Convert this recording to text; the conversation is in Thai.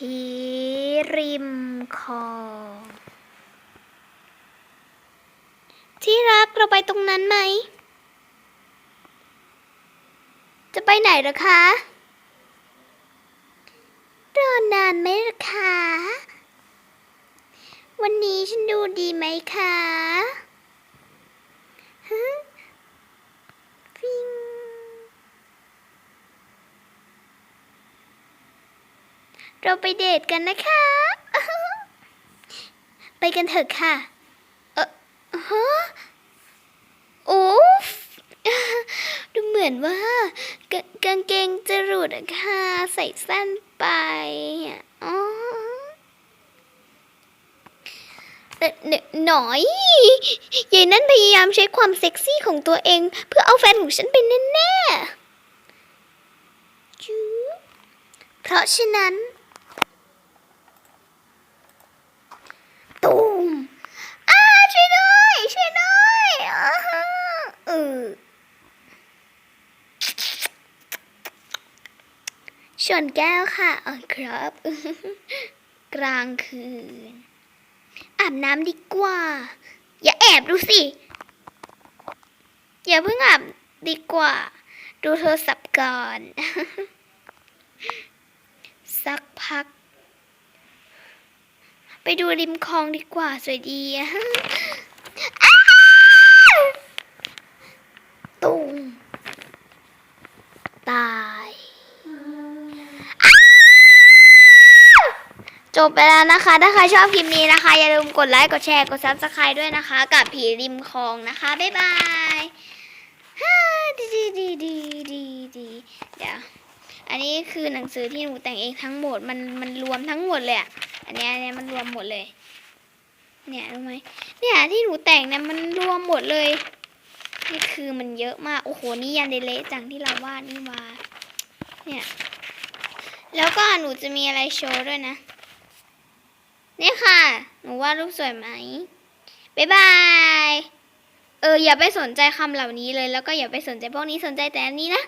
ผีริมคลองที่รักเราไปตรงนั้นไหม จะไปไหนหรอคะรอนานไหมล่ะคะ วันนี้ฉันดูดีไหมคะฮะฟิง เราไปเดทกันนะคะ ไปกันเถอะค่ะ เออฮะโอ้ฟดูเหมือนว่ากางเกงจะหลุดอะค่ะ ใส่สั้นไปอะอ๋อแต่หน่อยยายนั่นพยายามใช้ความเซ็กซี่ของตัวเอง เพื่อเอาแฟนของฉันไปแน่ๆจูเพราะฉะนั้น ตูมอ้าช่วยด้วยช่วยด้วยอ้าฮะเออ ชนแก้วค่ะอ๋อครับ กลางคืน อาบน้ำดีกว่า อย่าแอบดูสิ อย่าเพิ่งอาบดีกว่า ดูโทรศัพท์ก่อน สักพัก ไปดูริมคลองดีกว่าสวยดีอะ อ้าวตุงตายอ้าว จบไปแล้วนะคะ ถ้าใครชอบคลิปนี้นะคะ อย่าลืมกดไลค์ กดแชร์ กดซับสไครต์ด้วยนะคะ กับผีริมคลองนะคะ บ๊ายบายฮ่าดีดีดีดีดีดีเดี๋ยว อันนี้คือหนังสือที่หนูแต่งเองทั้งหมด มันมันรวมทั้งหมดเลยอะอันนี้อันนี้มันรวมหมดเลย เนี่ยรู้ไหมเนี่ยที่หนูแต่งเนี่ยมันรวมหมดเลย นี่คือมันเยอะมาก โอ้โห นี่ยันเดเลจังที่เราวาดนี่มา เนี่ย แล้วก็หนูจะมีอะไรโชว์ด้วยนะ นี่ค่ะ หนูว่ารูปสวยไหมบ๊ายบาย เอออย่าไปสนใจคำเหล่านี้เลย แล้วก็อย่าไปสนใจพวกนี้สนใจแต่อันนี้นะ